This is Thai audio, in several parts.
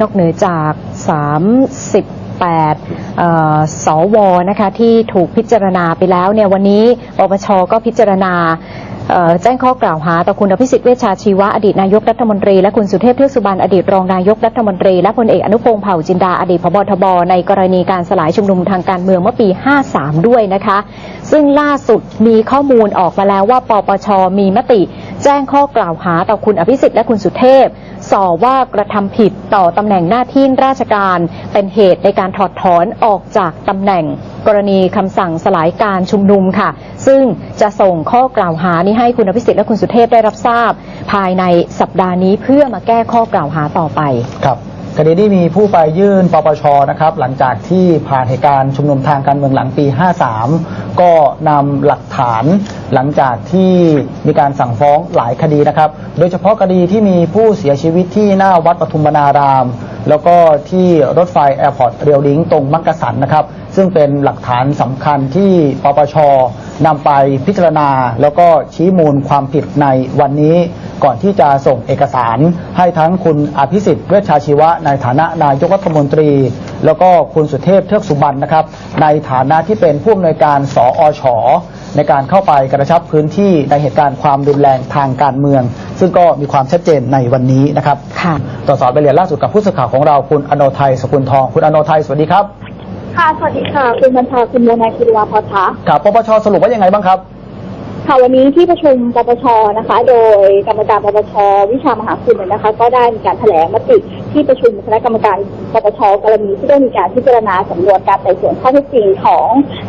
นอกเหนือจาก 38เอ่อสวนะคะที่ถูกพิจารณาไปแล้วเนี่ยวันนี้ปปชก็พิจารณาแจ้งข้อกล่าวหาต่อคุณอภิสิทธิ์เวชชาชีวะอดีตนายกรัฐมนตรี และคุณสุเทพเทือกสุบรรณอดีตรองนายกรัฐมนตรี และพลเอกอนุพงษ์เผ่าจินดาอดีตพบทบ ในกรณีการสลายชุมนุมทางการเมืองเมื่อปี 53 ด้วยนะคะ ซึ่งล่าสุดมีข้อมูลออกมาแล้วว่าปปชมีมติ แจ้งข้อกล่าวหาต่อคุณอภิสิทธิ์และคุณสุเทพส่อว่ากระทำผิดต่อตำแหน่งหน้าที่ราชการ เป็นเหตุในการถอดถอนออกจากตำแหน่ง กรณีคำสั่งสลายการชุมนุมค่ะ ซึ่งจะส่งข้อกล่าวหานี้ให้คุณอภิสิทธิ์และคุณสุเทพได้รับทราบ ภายในสัปดาห์นี้เพื่อมาแก้ข้อกล่าวหาต่อไปครับคดีนี้มีผู้ไปยื่นปปชนะครับ หลังจากที่ผ่านเหตุการณ์ชุมนุมทางการเมืองหลังปี 53 ก็นำหลักฐาน หลังจากที่มีการสั่งฟ้องหลายคดีนะครับ โดยเฉพาะคดีที่มีผู้เสียชีวิตที่หน้าวัดปทุมนาราม แล้วก็ที่รถไฟแอร์พอร์ตเรียวลิงตรงมักกะสันนะครับ ซึ่งเป็นหลักฐานสำคัญที่ปปชนำไปพิจารณา แล้วก็ชี้มูลความผิดในวันนี้ก่อนที่จะส่งเอกสารให้ทั้งคุณอภิสิทธิ์เวชชาชีวะ ในฐานะนายกรัฐมนตรี แล้วก็คุณสุเทพเทือกสุบรรณนะครับ ในฐานะที่เป็นผู้อำนวยการสอช ในการเข้าไปกระชับพื้นที่ในเหตุการณ์ความรุนแรงทางการเมือง ซึ่งก็มีความชัดเจนในวันนี้นะครับค่ะต่อสอนไปเรียนล่าสุดกับผู้สื่อข่าวของเราคุณอโนไทยสกุลทองคุณอโนไทยสวัสดีครับค่ะสวัสดีค่ะคุณบัญชาคุณโมนายคุณวาพอคะครับปปชสรุปว่ายังไงบ้างครับค่ะวันนี้ที่ประชุมปปชนะคะ โดยกรรมการปปชวิชามหาคุณเนี่ยนะคะ ก็ได้มีการแถลงมติที่ประชุมคณะกรรมการปปชกรณีที่ได้มีการพิจารณาสำนวนการไต่สวนข้อเท็จจริงของ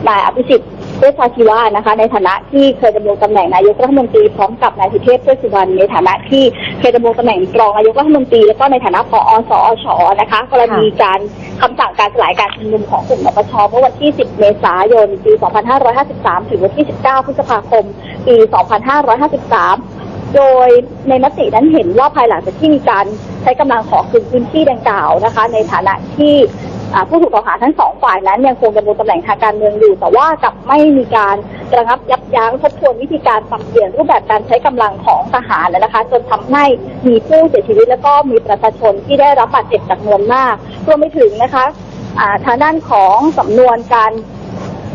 นายอภิสิทธิ์ เวชชาชีวะนะคะ ในฐานะที่เคยดำรงตำแหน่งนายกรัฐมนตรีพร้อมกับนายสุเทพเทือกสุวรรณในฐานะที่เคยดำรงตำแหน่งรองนายกรัฐมนตรีแล้วก็ในฐานะผอสอชนะคะ กรณีการคำสั่งการสลายการชุมนุมของกลุ่มปปชเมื่อวันที่ 10 เมษายน ปี 2553 ถึงวันที่ 19 พฤษภาคม ปี 2553โดยในมตินั้นเห็นว่าภายหลังจากที่มีการใช้กำลังขอคืนพื้นที่ดังกล่าวนะคะ ในฐานะที่ ผู้ถูกกล่าวหาทั้งสองฝ่ายนั้นยังคงดำรงตำแหน่งทางการเมืองอยู่ แต่ว่ากับไม่มีการระงับยับยั้งทบทวนวิธีการปรับเปลี่ยนรูปแบบการใช้กำลังของทหารนะคะ จนทำให้มีผู้เสียชีวิต แล้วก็มีประชาชนที่ได้รับบาดเจ็บจำนวนมากรวมไปถึงนะคะทางด้านของสำนวนการ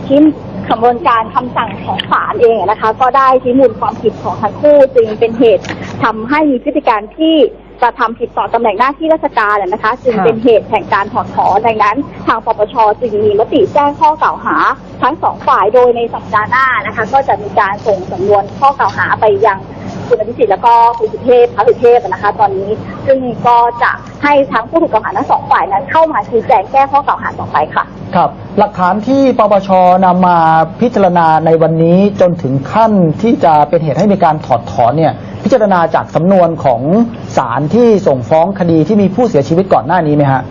ชิ้นกระบวนการคำสั่งของศาลเองนะคะ ก็ได้ชี้มูลความผิดของทั้งคู่จึงเป็นเหตุทำให้มีพฤติการที่ กระทำผิดต่อตำแหน่งหน้าที่ราชการนะคะ จึงค่ะเป็นเหตุแห่งการถอดถอนดังนั้น ทางปปชจึงมีมติแจ้งข้อกล่าวหา ทั้งสองฝ่ายโดยในสัปดาห์หน้านะคะ ก็จะมีการส่งสำนวนข้อกล่าวหาไปยังคุณอภิสิทธิ์แล้วก็คุณสุเทพพระสุเทพนะคะ ตอนนี้ ซึ่งก็จะให้ทั้งผู้ถูกกล่าวหาทั้งสองฝ่ายนั้นเข้ามาชี้แจงแก้ข้อกล่าวหาต่อไปค่ะ ครับ หลักฐานที่ปปชนำมาพิจารณาในวันนี้จนถึงขั้นที่จะเป็นเหตุให้มีการถอดถอนเนี่ย พิจารณาจากสำนวนของศาลที่ส่งฟ้องคดีที่มีผู้เสียชีวิตก่อนหน้านี้ไหมฮะ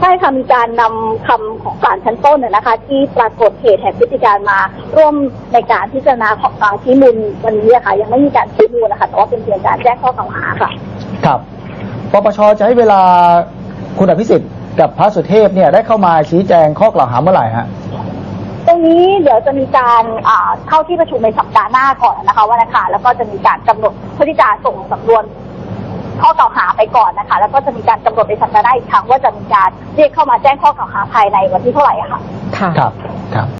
ใช่ค่ะมีการนำคำของศาลชั้นต้นน่ะนะคะ ที่ปรากฏเหตุแห่งพฤติการมาร่วมในการพิจารณาของการชี้มูลวันนี้อะค่ะ ยังไม่มีการชี้มูลนะคะแต่ว่าเป็นเพียงการแจ้งข้อกล่าวหาค่ะ ครับปปชจะให้เวลาคุณอภิสิทธิ์กับพระสุเทพเนี่ยได้เข้ามาชี้แจงข้อกล่าวหาเมื่อไหร่ฮะ ตรงนี้เดี๋ยวจะมีการอ่าเข้าที่ประชุมในสัปดาห์หน้าก่อนนะคะวันอังคารแล้วก็จะมีการกำหนดเพื่อที่จะส่งสำนวนข้อกล่าวหาไปก่อนนะคะ แล้วก็จะมีการกำหนดในสัปดาห์หน้าอีกครั้งว่าจะมีการเรียกเข้ามาแจ้งข้อกล่าวหาภายในวันที่เท่าไหร่อะค่ะ ค่ะ ครับครับ